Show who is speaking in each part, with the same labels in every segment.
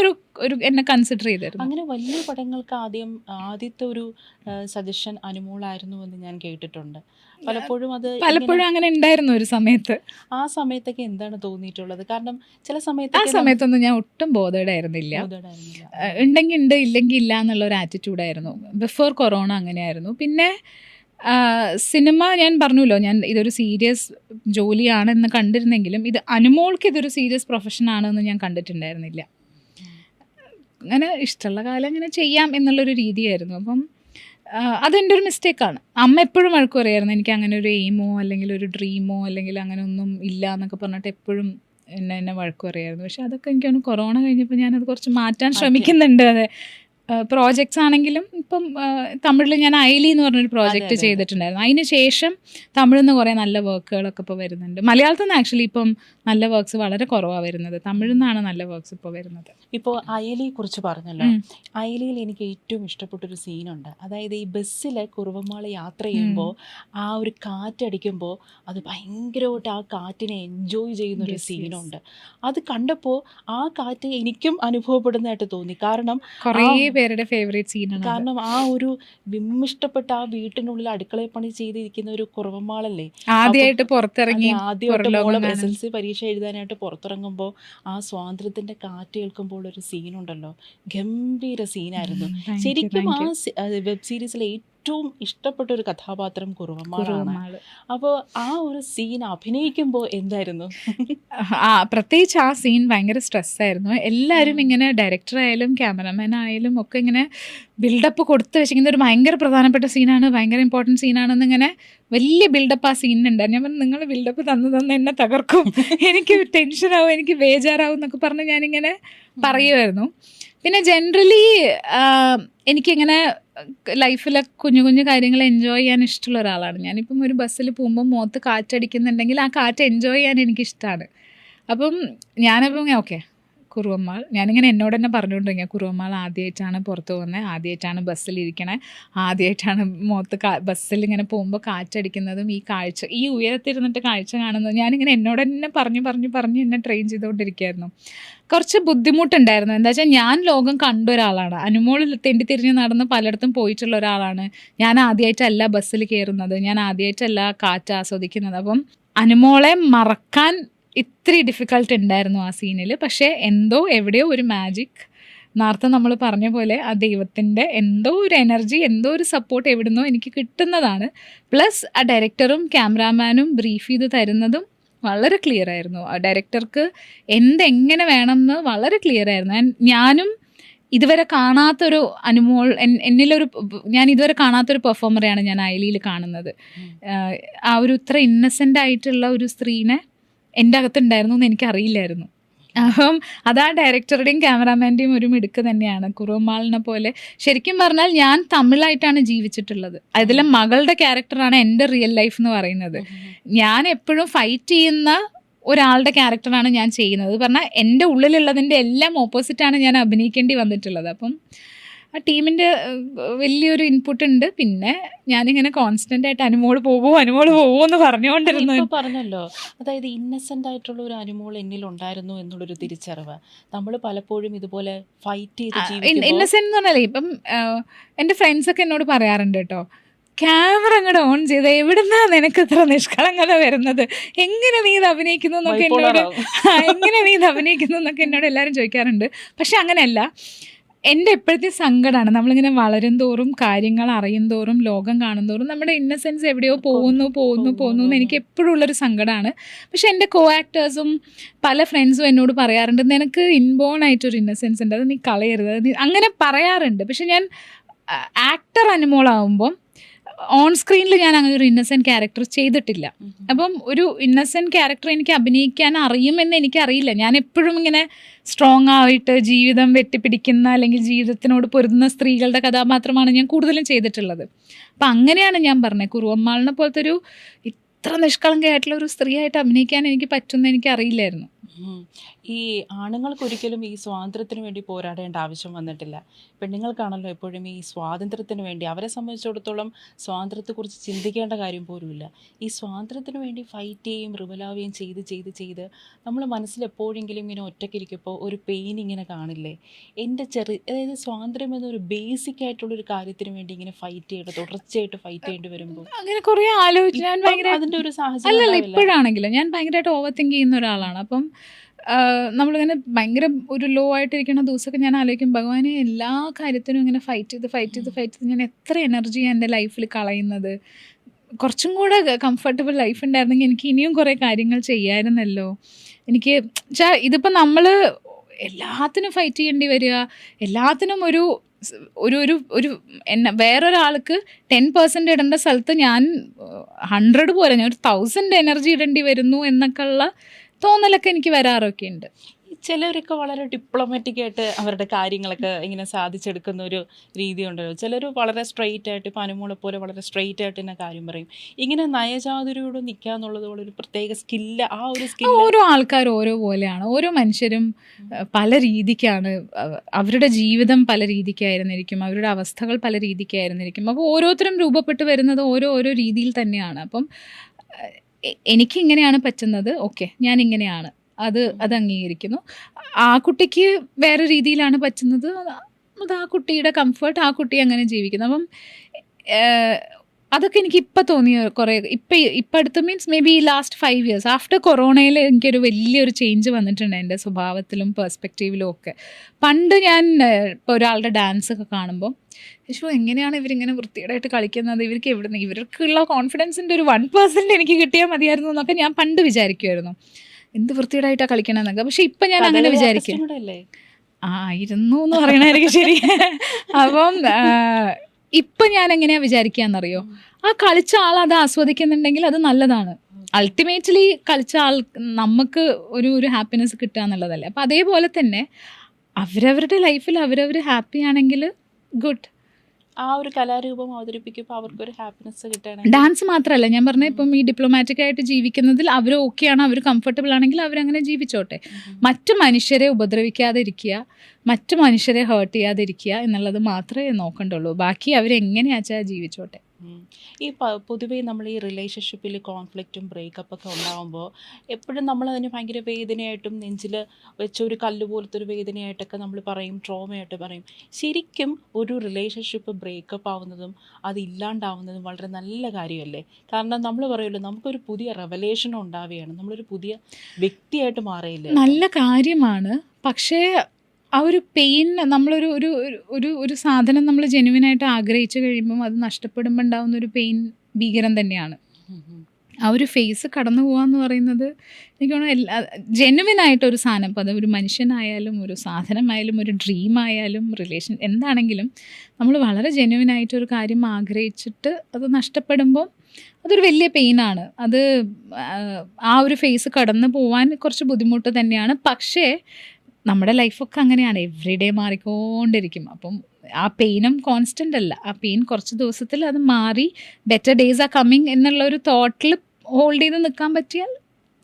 Speaker 1: ഒരു ഒരു എന്നെ കൺസിഡർ ചെയ്തിരുന്നു
Speaker 2: അങ്ങനെ വലിയ പടങ്ങൾക്ക് ആദ്യം ആദ്യത്തെ ഒരു സജഷൻ അനുമോളായിരുന്നു എന്ന് ഞാൻ കേട്ടിട്ടുണ്ട്. പലപ്പോഴും അത്
Speaker 1: പലപ്പോഴും അങ്ങനെ ഉണ്ടായിരുന്നു ഒരു സമയത്ത്.
Speaker 2: ആ സമയത്തൊക്കെ എന്താണ് തോന്നിയിട്ടുള്ളത്? കാരണം ചില സമയത്ത് ആ
Speaker 1: സമയത്തൊന്നും ഞാൻ ഒട്ടും ബോധേഡായിരുന്നില്ല. ഉണ്ടെങ്കിൽ ഉണ്ട് ഇല്ലെങ്കിൽ ഇല്ല എന്നുള്ള ഒരു ആറ്റിറ്റ്യൂഡായിരുന്നു ബിഫോർ കൊറോണ അങ്ങനെയായിരുന്നു. പിന്നെ സിനിമ ഞാൻ പറഞ്ഞല്ലോ ഞാൻ ഇതൊരു സീരിയസ് ജോലിയാണെന്ന് കണ്ടിരുന്നെങ്കിലും ഇത് അനുമോൾക്ക് ഇതൊരു സീരിയസ് പ്രൊഫഷൻ ആണെന്ന് ഞാൻ കണ്ടിട്ടുണ്ടായിരുന്നില്ല. അങ്ങനെ ഇഷ്ടമുള്ള കാലം അങ്ങനെ ചെയ്യാം എന്നുള്ളൊരു രീതിയായിരുന്നു. അപ്പം അതെന്റെ ഒരു മിസ്റ്റേക്കാണ്. അമ്മ എപ്പോഴും വഴക്ക് പറയായിരുന്നു എനിക്ക് അങ്ങനെ ഒരു എയിമോ അല്ലെങ്കിൽ ഒരു ഡ്രീമോ അല്ലെങ്കിൽ അങ്ങനെ ഒന്നും ഇല്ല എന്നൊക്കെ പറഞ്ഞിട്ട് എപ്പോഴും എന്നെ എന്നെ വഴക്ക് പറയായിരുന്നു. പക്ഷെ അതൊക്കെ എനിക്കാണ് കൊറോണ കഴിഞ്ഞപ്പോൾ ഞാനത് കുറച്ച് മാറ്റാൻ ശ്രമിക്കുന്നുണ്ട്. അതെ. പ്രോജക്ട്സ് ആണെങ്കിലും ഇപ്പം തമിഴിൽ ഞാൻ ഐലി എന്ന് പറഞ്ഞൊരു പ്രോജക്റ്റ്. ചെയ്തിട്ടുണ്ടായിരുന്നു. അതിന് ശേഷം തമിഴിൽ നിന്ന് കുറേ നല്ല വർക്കുകളൊക്കെ ഇപ്പോൾ വരുന്നുണ്ട്. മലയാളത്തിൽ നിന്ന് ആക്ച്വലി ഇപ്പം നല്ല വർക്ക്സ് വളരെ കുറവാണ് വരുന്നത്. തമിഴിൽ നിന്നാണ് നല്ല വർക്ക്സ് ഇപ്പോൾ വരുന്നത്.
Speaker 2: ഇപ്പോൾ അയലിയെ കുറിച്ച് പറഞ്ഞല്ലോ.
Speaker 1: ഐലിയിൽ
Speaker 2: അയലിയിൽ എനിക്ക് ഏറ്റവും ഇഷ്ടപ്പെട്ടൊരു സീനുണ്ട് അതായത് ഈ ബസ്സിൽ കുറുവമാൾ യാത്ര ചെയ്യുമ്പോൾ ആ ഒരു കാറ്റടിക്കുമ്പോൾ അത് ഭയങ്കരമായിട്ട് ആ കാറ്റിനെ എൻജോയ് ചെയ്യുന്ന ഒരു. സീനുണ്ട് അത് കണ്ടപ്പോൾ ആ കാറ്റ് എനിക്കും അനുഭവപ്പെടുന്നതായിട്ട് തോന്നി. കാരണം
Speaker 1: കുറേ. പേരുടെ ഫേവറേറ്റ് സീനാണ്
Speaker 2: കാരണം ആ ഒരു വിമ്മിഷ്ടപ്പെട്ട ആ വീട്ടിനുള്ളിൽ അടുക്കളയിൽ പണി ചെയ്തിരിക്കുന്ന ഒരു കുറവമാളല്ലേ
Speaker 1: ആദ്യമായിട്ട് പുറത്തിറങ്ങി
Speaker 2: ആദ്യമായിട്ട്
Speaker 1: മോൾ
Speaker 2: എസ് എൽ സി പരീക്ഷ എഴുതാനായിട്ട് പുറത്തിറങ്ങുമ്പോൾ ആ സ്വാതന്ത്ര്യത്തിന്റെ കാറ്റ് കേൾക്കുമ്പോൾ ഒരു സീനുണ്ടല്ലോ ഗംഭീര സീനായിരുന്നു ശരിക്കും ആ വെബ് സീരീസിലെ ഏറ്റവും ഇഷ്ടപ്പെട്ട ഒരു കഥാപാത്രം കുറുവമാളാണ്
Speaker 1: കുറുവമാൾ.
Speaker 2: അപ്പോൾ ആ ഒരു സീൻ അഭിനയിക്കുമ്പോൾ എന്തായിരുന്നു?
Speaker 1: ആ പ്രത്യേകിച്ച് ആ സീൻ ഭയങ്കര സ്ട്രെസ്സായിരുന്നു എല്ലാവരും. ഇങ്ങനെ ഡയറക്ടർ ആയാലും ക്യാമറമാൻ ആയാലും ഒക്കെ ഇങ്ങനെ ബിൽഡപ്പ് കൊടുത്ത് വെച്ചിരിക്കുന്ന ഒരു ഭയങ്കര പ്രധാനപ്പെട്ട സീനാണ് ഭയങ്കര ഇമ്പോർട്ടന്റ് സീനാണെന്ന് ഇങ്ങനെ വലിയ ബിൽഡപ്പ് ആ സീനുണ്ട് ഞാൻ പറഞ്ഞു നിങ്ങൾ ബിൽഡപ്പ് തന്നു തന്ന് എന്നെ തകർക്കും. എനിക്ക് ടെൻഷനാവും എനിക്ക് ബേജാറാവും എന്നൊക്കെ പറഞ്ഞ് ഞാനിങ്ങനെ പറയുമായിരുന്നു പിന്നെ ജനറലി എനിക്കിങ്ങനെ ലൈഫിലെ കുഞ്ഞു കുഞ്ഞു കാര്യങ്ങൾ എൻജോയ് ചെയ്യാൻ ഇഷ്ടമുള്ള ഒരാളാണ്. ഞാനിപ്പം ഒരു ബസ്സിൽ പോകുമ്പോൾ മുഖത്ത് കാറ്റടിക്കുന്നുണ്ടെങ്കിൽ ആ കാറ്റ് എൻജോയ് ചെയ്യാൻ എനിക്കിഷ്ടമാണ് അപ്പം ഞാനപ്പം ഓക്കെ കുറുവമ്മാൾ. ഞാനിങ്ങനെ എന്നോട് തന്നെ പറഞ്ഞുകൊണ്ടിരിക്കുക കുറുവമ്മാൾ ആദ്യമായിട്ടാണ് പുറത്ത് പോകുന്നത് ആദ്യമായിട്ടാണ് ബസ്സിലിരിക്കണേ ആദ്യമായിട്ടാണ് മുഖത്ത് കാ ബസ്സിൽ ഇങ്ങനെ പോകുമ്പോൾ കാറ്റടിക്കുന്നതും ഈ കാഴ്ച ഈ ഉയരത്തിരുന്നിട്ട് കാഴ്ച കാണുന്നത് ഞാനിങ്ങനെ എന്നോട് തന്നെ പറഞ്ഞു പറഞ്ഞു പറഞ്ഞ് എന്നെ ട്രെയിൻ ചെയ്തുകൊണ്ടിരിക്കുകയായിരുന്നു കുറച്ച് ബുദ്ധിമുട്ടുണ്ടായിരുന്നു. എന്താ വെച്ചാൽ ഞാൻ ലോകം കണ്ട ഒരാളാണ്. അനുമോൾ തെണ്ടി തിരിഞ്ഞ് നടന്ന് പലയിടത്തും പോയിട്ടുള്ള ഒരാളാണ്. ഞാൻ ആദ്യമായിട്ടല്ല ബസ്സിൽ കയറുന്നത് ഞാൻ ആദ്യമായിട്ടല്ല കാറ്റ് ആസ്വദിക്കുന്നത്. അപ്പം അനുമോളെ മറക്കാൻ ഇത്തിരി ഡിഫിക്കൾട്ട് ഉണ്ടായിരുന്നു ആ സീനിൽ പക്ഷേ എന്തോ എവിടെയോ ഒരു മാജിക് നേരത്തെ നമ്മൾ പറഞ്ഞ പോലെ ആ ദൈവത്തിന്റെ എന്തോ ഒരു എനർജി എന്തോ ഒരു സപ്പോർട്ട് എവിടുന്നോ എനിക്ക് കിട്ടുന്നതാണ്. പ്ലസ് ആ ഡയറക്ടറും ക്യാമറാമാനും ബ്രീഫ് ചെയ്ത് തരുന്നതും വളരെ ക്ലിയർ ആയിരുന്നു. ആ ഡയറക്ടർക്ക് എന്തെങ്ങനെ വേണം എന്ന് വളരെ ക്ലിയർ ആയിരുന്നു. ഞാനും ഇതുവരെ കാണാത്തൊരു അനുമോൾ എന്നിലൊരു ഞാൻ ഇതുവരെ കാണാത്തൊരു പെർഫോമറെയാണ് ഞാൻ അയലിയിൽ കാണുന്നത്. ആ ഒരു ഇത്ര ഇന്നസെന്റ് ആയിട്ടുള്ള ഒരു സ്ത്രീനെ എന്റെ അകത്തുണ്ടായിരുന്നു എന്ന് എനിക്കറിയില്ലായിരുന്നു. അപ്പം അതാ ഡയറക്ടറുടെയും ക്യാമറാമാന്റെയും ഒരു മിടുക്ക് തന്നെയാണ്. കുറുമാളിനെ പോലെ. ശരിക്കും പറഞ്ഞാൽ ഞാൻ തമിഴായിട്ടാണ് ജീവിച്ചിട്ടുള്ളത്. അതിലെ മകളുടെ ക്യാരക്ടറാണ് എന്റെ റിയൽ ലൈഫ് എന്ന് പറയുന്നത്. ഞാൻ എപ്പോഴും ഫൈറ്റ് ചെയ്യുന്ന ഒരാളുടെ ക്യാരക്ടറാണ് ഞാൻ ചെയ്യുന്നത്. പറഞ്ഞാൽ എന്റെ ഉള്ളിലുള്ളതിന്റെ എല്ലാം ഓപ്പോസിറ്റാണ് ഞാൻ അഭിനയിക്കേണ്ടി വന്നിട്ടുള്ളത്. അപ്പം ആ ടീമിന്റെ വലിയൊരു ഇൻപുട്ട് ഉണ്ട്. പിന്നെ ഞാനിങ്ങനെ കോൺസ്റ്റന്റ് ആയിട്ട് അനുമോൾ പോവോ അനുമോൾ പോവോ എന്ന് പറഞ്ഞുകൊണ്ടിരുന്നു.
Speaker 2: പറഞ്ഞല്ലോ. അതായത് ഇന്നസെന്റ് ആയിട്ടുള്ള ഒരു അനുമോൾ എന്നിൽ ഉണ്ടായിരുന്നു എന്നുള്ളൊരു തിരിച്ചറിവ്. നമ്മൾ പലപ്പോഴും ഇതുപോലെ ഫൈറ്റ് ചെയ്ത്
Speaker 1: ഇന്നസെന്റ് എന്ന് പറഞ്ഞാലേ ഇപ്പം എന്റെ ഫ്രണ്ട്സൊക്കെ എന്നോട് പറയാറുണ്ട് കേട്ടോ ക്യാമറ അങ്ങോട്ട് ഓൺ ചെയ്ത് എവിടുന്നാ നിനക്ക് ഇത്ര നിഷ്കളങ്കത വരുന്നത്? എങ്ങനെ നീ ഇത് അഭിനയിക്കുന്നു എന്നൊക്കെ എന്നോട് എങ്ങനെ നീ ഇത് അഭിനയിക്കുന്നു എന്നൊക്കെ എന്നോട് എല്ലാവരും ചോദിക്കാറുണ്ട്. പക്ഷെ അങ്ങനെയല്ല. എന്റെ എപ്പോഴത്തെ സങ്കടമാണ് നമ്മളിങ്ങനെ വളരും തോറും കാര്യങ്ങൾ അറിയും തോറും ലോകം കാണും തോറും നമ്മുടെ ഇന്നസെൻസ് എവിടെയോ പോകുന്നു പോകുന്നു പോകുന്നു എന്ന് എനിക്ക് എപ്പോഴും ഉള്ളൊരു സങ്കടമാണ് പക്ഷെ എന്റെ കോ ആക്ടേഴ്സും പല ഫ്രണ്ട്സും എന്നോട് പറയാറുണ്ട് നിനക്ക് ഇൻബോൺ ആയിട്ടൊരു ഇന്നസെൻസ് ഉണ്ട്. അത് നീ കളയരുത്. അങ്ങനെ പറയാറുണ്ട്. പക്ഷെ ഞാൻ ആക്ടർ അനുമോളാവുമ്പം ഓൺ സ്ക്രീനിൽ ഞാൻ അങ്ങനെ ഒരു ഇന്നസെന്റ് ക്യാരക്ടർ ചെയ്തിട്ടില്ല. അപ്പം ഒരു ഇന്നസെന്റ് ക്യാരക്ടർ എനിക്ക് അഭിനയിക്കാൻ അറിയുമെന്ന് എനിക്കറിയില്ല. ഞാൻ എപ്പോഴും ഇങ്ങനെ സ്ട്രോങ് ആയിട്ട് ജീവിതം വെട്ടിപ്പിടിക്കുന്ന അല്ലെങ്കിൽ ജീവിതത്തിനോട് പൊരുതുന്ന സ്ത്രീകളുടെ കഥാപാത്രമാണ് ഞാൻ കൂടുതലും ചെയ്തിട്ടുള്ളത്. അപ്പം അങ്ങനെയാണ് ഞാൻ പറഞ്ഞത്. കുറുവമ്മാളിനെ പോലത്തെ ഒരു ഇത്ര നിഷ്കളങ്കയായിട്ടുള്ള ഒരു സ്ത്രീയായിട്ട് അഭിനയിക്കാൻ എനിക്ക് പറ്റുമെന്ന് എനിക്ക് അറിയില്ലായിരുന്നു.
Speaker 2: ഈ ആണുങ്ങൾക്ക് ഒരിക്കലും ഈ സ്വാതന്ത്ര്യത്തിന് വേണ്ടി പോരാടേണ്ട ആവശ്യം വന്നിട്ടില്ല. പെണ്ണുങ്ങൾക്കാണല്ലോ എപ്പോഴും ഈ സ്വാതന്ത്ര്യത്തിന് വേണ്ടി. അവരെ സംബന്ധിച്ചിടത്തോളം സ്വാതന്ത്ര്യത്തെക്കുറിച്ച് ചിന്തിക്കേണ്ട കാര്യം പോലുമില്ല. ഈ സ്വാതന്ത്ര്യത്തിന് വേണ്ടി ഫൈറ്റ് ചെയ്യും റിവലാവുകയും ചെയ്ത് ചെയ്ത് ചെയ്ത് നമ്മൾ മനസ്സിൽ എപ്പോഴെങ്കിലും ഇങ്ങനെ ഒറ്റയ്ക്കിരിക്കുമ്പോൾ ഒരു പെയിൻ ഇങ്ങനെ കാണില്ലേ? എന്റെ ചെറിയ അതായത് സ്വാതന്ത്ര്യം എന്നൊരു ബേസിക് ആയിട്ടുള്ളൊരു കാര്യത്തിന് വേണ്ടി ഇങ്ങനെ ഫൈറ്റ് ചെയ്യേണ്ട തുടർച്ചയായിട്ട് ഫൈറ്റ് ചെയ്യേണ്ടി വരുമ്പോൾ.
Speaker 1: അങ്ങനെ കുറേ ആലോചിച്ച് ഞാൻ ഭയങ്കര
Speaker 2: അതിന്റെ ഒരു സാഹചര്യം
Speaker 1: അല്ലല്ല. ഇപ്പോഴാണെങ്കിലും ഞാൻ ഭയങ്കരമായിട്ട് ഓവർ തിങ്ക് ചെയ്യുന്ന ഒരാളാണ്. അപ്പം നമ്മളിങ്ങനെ ഭയങ്കര ഒരു ലോ ആയിട്ടിരിക്കുന്ന ദിവസമൊക്കെ ഞാൻ ആലോചിക്കും ഭഗവാനെ എല്ലാ കാര്യത്തിനും ഇങ്ങനെ ഫൈറ്റ് ചെയ്ത് ഫൈറ്റ് ചെയ്ത് ഫൈറ്റ് ചെയ്ത് ഞാൻ എത്ര എനർജിയാണ് എന്റെ ലൈഫിൽ കളയുന്നത്. കുറച്ചും കൂടെ കംഫർട്ടബിൾ ലൈഫ് ഉണ്ടായിരുന്നെങ്കിൽ എനിക്ക് ഇനിയും കുറേ കാര്യങ്ങൾ ചെയ്യാമായിരുന്നല്ലോ എനിക്ക് വെച്ചാൽ ഇതിപ്പോൾ നമ്മൾ എല്ലാത്തിനും ഫൈറ്റ് ചെയ്യേണ്ടി വരിക എല്ലാത്തിനും ഒരു ഒരു ഒരു ഒരു എന്നെ വേറൊരാൾക്ക് ടെൻ പെർസെന്റ് ഇടേണ്ട സ്ഥലത്ത് ഞാൻ ഹൺഡ്രഡ് പോലെ ഞാൻ ഒരു തൗസൻഡ് എനർജി ഇടേണ്ടി വരുന്നു എന്നൊക്കെ ഉള്ള തോന്നലൊക്കെ എനിക്ക് വരാറൊക്കെ ഉണ്ട്.
Speaker 2: ചിലരൊക്കെ വളരെ ഡിപ്ലോമാറ്റിക് ആയിട്ട് അവരുടെ കാര്യങ്ങളൊക്കെ ഇങ്ങനെ സാധിച്ചെടുക്കുന്ന ഒരു രീതി ഉണ്ടല്ലോ. ചിലർ വളരെ സ്ട്രെയിറ്റ് ആയിട്ട് ഇപ്പം അനുമോളെ പോലെ വളരെ സ്ട്രെയിറ്റ് ആയിട്ട് തന്നെ കാര്യം പറയും. ഇങ്ങനെ നയചാതുരിയോട് നിൽക്കുക എന്നുള്ളത് ഒരു പ്രത്യേക സ്കില്ല് ആ ഒരു സ്കിൽ
Speaker 1: ഓരോ ആൾക്കാർ ഓരോ പോലെയാണ്. ഓരോ മനുഷ്യരും പല രീതിക്കാണ്. അവരുടെ ജീവിതം പല രീതിക്കായിരുന്നിരിക്കും. അവരുടെ അവസ്ഥകൾ പല രീതിക്കായിരുന്നിരിക്കും. അപ്പോൾ ഓരോരുത്തരും രൂപപ്പെട്ട് വരുന്നത് ഓരോ ഓരോ രീതിയിൽ തന്നെയാണ്. അപ്പം എനിക്ക് ഇങ്ങനെയാണ് പറ്റുന്നത്. ഓക്കെ ഞാൻ ഇങ്ങനെയാണ് അത് അത് അംഗീകരിക്കുന്നു. ആ കുട്ടിക്ക് വേറെ രീതിയിലാണ് പറ്റുന്നത്? അത് ആ കുട്ടിയുടെ കംഫർട്ട് ആ കുട്ടി അങ്ങനെ ജീവിക്കുന്നു. അപ്പം അതൊക്കെ എനിക്ക് ഇപ്പം തോന്നിയ കുറേ ഇപ്പം ഇപ്പം അടുത്ത് means may be last five years after കൊറോണയിൽ എനിക്കൊരു വലിയൊരു ചേഞ്ച് വന്നിട്ടുണ്ട് എന്റെ സ്വഭാവത്തിലും പെർസ്പെക്റ്റീവിലും ഒക്കെ. പണ്ട് ഞാൻ ഇപ്പോൾ ഒരാളുടെ ഡാൻസ് ഒക്കെ കാണുമ്പോൾ യേശു എങ്ങനെയാണ് ഇവരിങ്ങനെ വൃത്തികേടായിട്ട് കളിക്കുന്നത്? ഇവർക്ക് എവിടുന്ന് ഇവർക്കുള്ള കോൺഫിഡൻസിന്റെ ഒരു വൺ പേഴ്സന്റ് എനിക്ക് കിട്ടിയാൽ മതിയായിരുന്നു എന്നൊക്കെ ഞാൻ പണ്ട് വിചാരിക്കുമായിരുന്നു എന്ത് വൃത്തികേടായിട്ടാണ് കളിക്കണമെന്നൊക്കെ പക്ഷെ ഇപ്പം ഞാൻ അങ്ങനെ വിചാരിക്കും. ആയിരുന്നു എന്ന് പറയണായിരിക്കും ശരി. അപ്പം ഇപ്പൊ ഞാൻ എങ്ങനെയാ വിചാരിക്കാന്നറിയോ? ആ കളിച്ച ആൾ അത് ആസ്വദിക്കുന്നുണ്ടെങ്കിൽ അത് നല്ലതാണ്. അൾട്ടിമേറ്റ്ലി കളിച്ച ആൾ നമുക്ക് ഒരു ഒരു ഹാപ്പിനെസ് കിട്ടുക എന്നുള്ളതല്ലേ. അപ്പം അതേപോലെ തന്നെ അവരവരുടെ ലൈഫിൽ അവരവർ ഹാപ്പി ആണെങ്കിൽ ഗുഡ്
Speaker 2: ആ ഒരു കലാരൂപം അവതരിപ്പിക്കുമ്പോൾ അവർക്കൊരു ഹാപ്പിനെസ് കിട്ടണം
Speaker 1: ഡാൻസ് മാത്രമല്ല ഞാൻ പറഞ്ഞ ഇപ്പം ഈ ഡിപ്ലോമാറ്റിക് ആയിട്ട് ജീവിക്കുന്നതിൽ അവർ ആണ് അവർ കംഫർട്ടബിൾ ആണെങ്കിൽ അവരങ്ങനെ ജീവിച്ചോട്ടെ. മറ്റു മനുഷ്യരെ ഉപദ്രവിക്കാതെ ഇരിക്കുക മറ്റു മനുഷ്യരെ ഹേർട്ട് ചെയ്യാതെ ഇരിക്കുക എന്നുള്ളത് മാത്രമേ നോക്കണ്ടുള്ളൂ. ബാക്കി അവരെങ്ങനെയാച്ചാൽ ജീവിച്ചോട്ടെ.
Speaker 2: ഈ പൊതുവേ നമ്മൾ ഈ റിലേഷൻഷിപ്പിൽ കോൺഫ്ലിക്റ്റും ബ്രേക്കപ്പ് ഒക്കെ ഉണ്ടാകുമ്പോൾ എപ്പോഴും നമ്മൾ അതിന് ഭയങ്കര വേദനയായിട്ടും നെഞ്ചിൽ വെച്ച ഒരു കല്ല് പോലത്തെ ഒരു വേദനയായിട്ടൊക്കെ നമ്മൾ പറയും ട്രോമയായിട്ട് പറയും. ശരിക്കും ഒരു റിലേഷൻഷിപ്പ് ബ്രേക്കപ്പ് ആവുന്നതും അത് ഇല്ലാണ്ടാവുന്നതും വളരെ നല്ല കാര്യമല്ലേ? കാരണം നമ്മൾ പറയുമല്ലോ നമുക്കൊരു പുതിയ റെവലേഷൻ ഉണ്ടാവുകയാണ്. നമ്മളൊരു പുതിയ വ്യക്തിയായിട്ട് മാറിയില്ലേ
Speaker 1: നല്ല കാര്യമാണ്. പക്ഷേ ആ ഒരു പെയിൻ നമ്മളൊരു ഒരു ഒരു- ഒരു സാധനം നമ്മൾ ജെനുവിനായിട്ട് ആഗ്രഹിച്ചു കഴിയുമ്പം അത് നഷ്ടപ്പെടുമ്പോൾ ഉണ്ടാകുന്ന ഒരു പെയിൻ ഭീകരം തന്നെയാണ്. ആ ഒരു ഫേസ് കടന്നു പോകാന്ന് പറയുന്നത് എനിക്ക് തോന്നുന്നു എല്ലാ ജെനുവിൻ ആയിട്ടൊരു സാധനം. ഇപ്പോൾ അത് ഒരു മനുഷ്യനായാലും ഒരു സാധനമായാലും ഒരു ഡ്രീം ആയാലും റിലേഷൻ എന്താണെങ്കിലും നമ്മൾ വളരെ ജെനുവിൻ ആയിട്ടൊരു കാര്യം ആഗ്രഹിച്ചിട്ട് അത് നഷ്ടപ്പെടുമ്പോൾ അതൊരു വലിയ പെയിനാണ് അത് ആ ഒരു ഫേസ് കടന്നു പോകാൻ കുറച്ച് ബുദ്ധിമുട്ട് തന്നെയാണ്. പക്ഷേ നമ്മുടെ ലൈഫൊക്കെ അങ്ങനെയാണ്. എവറി ഡേ മാറിക്കൊണ്ടിരിക്കും. അപ്പം ആ പെയിനും കോൺസ്റ്റന്റ് അല്ല. ആ പെയിൻ കുറച്ച് ദിവസത്തിൽ അത് മാറി ബെറ്റർ ഡേയ്സ് ആ കമ്മിങ് എന്നുള്ള ഒരു തോട്ടിൽ ഹോൾഡ് ചെയ്ത് നിൽക്കാൻ പറ്റിയാൽ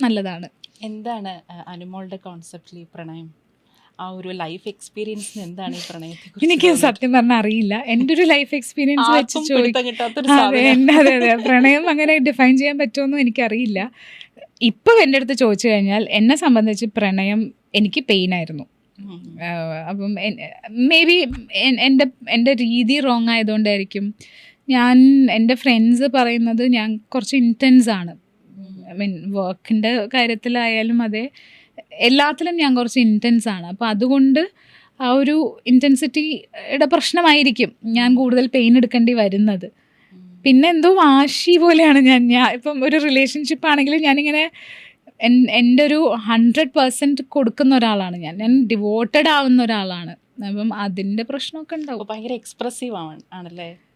Speaker 1: നല്ലതാണ്.
Speaker 2: എന്താണ് അനുമോളുടെ കോൺസെപ്റ്റിൽ ഈ പ്രണയം? ആ ഒരു ലൈഫ് എക്സ്പീരിയൻസ് എന്താണ് ഈ പ്രണയത്തെ
Speaker 1: എനിക്ക് സത്യം പറഞ്ഞാൽ അറിയില്ല. എന്റെ ഒരു ലൈഫ് എക്സ്പീരിയൻസ് വെച്ച് ചോദിക്കും പ്രണയം അങ്ങനെ ഡിഫൈൻ ചെയ്യാൻ പറ്റുമെന്നും എനിക്കറിയില്ല. ഇപ്പം എന്റെ അടുത്ത് ചോദിച്ചു കഴിഞ്ഞാൽ എന്നെ സംബന്ധിച്ച് പ്രണയം എനിക്ക് പെയിൻ ആയിരുന്നു. അപ്പം മേ ബി എന്റെ എന്റെ രീതി റോങ് ആയതുകൊണ്ടായിരിക്കും. ഞാൻ എന്റെ ഫ്രണ്ട്സ് പറയുന്നത് ഞാൻ കുറച്ച് ഇന്റൻസ് ആണ്. ഐ മീൻ വർക്കിന്റെ കാര്യത്തിലായാലും അതെ എല്ലാത്തിലും ഞാൻ കുറച്ച് ഇന്റൻസ് ആണ്. അപ്പോൾ അതുകൊണ്ട് ആ ഒരു ഇന്റൻസിറ്റിയുടെ പ്രശ്നമായിരിക്കും ഞാൻ കൂടുതൽ പെയിൻ എടുക്കേണ്ടി വരുന്നത്. പിന്നെ എന്തോ വാശി പോലെയാണ് ഞാൻ ഞാൻ ഇപ്പം ഒരു റിലേഷൻഷിപ്പ് ആണെങ്കിലും ഞാനിങ്ങനെ എന്റെ ഒരു ഹൺഡ്രഡ് പെർസെന്റ് കൊടുക്കുന്ന ഒരാളാണ് ഞാൻ. ഞാൻ ഡിവോട്ടഡ് ആവുന്ന ഒരാളാണ്. അപ്പം അതിന്റെ പ്രശ്നമൊക്കെ ഉണ്ടാവും.
Speaker 2: ഭയങ്കര എക്സ്പ്രസീവ് ആണല്ലേ?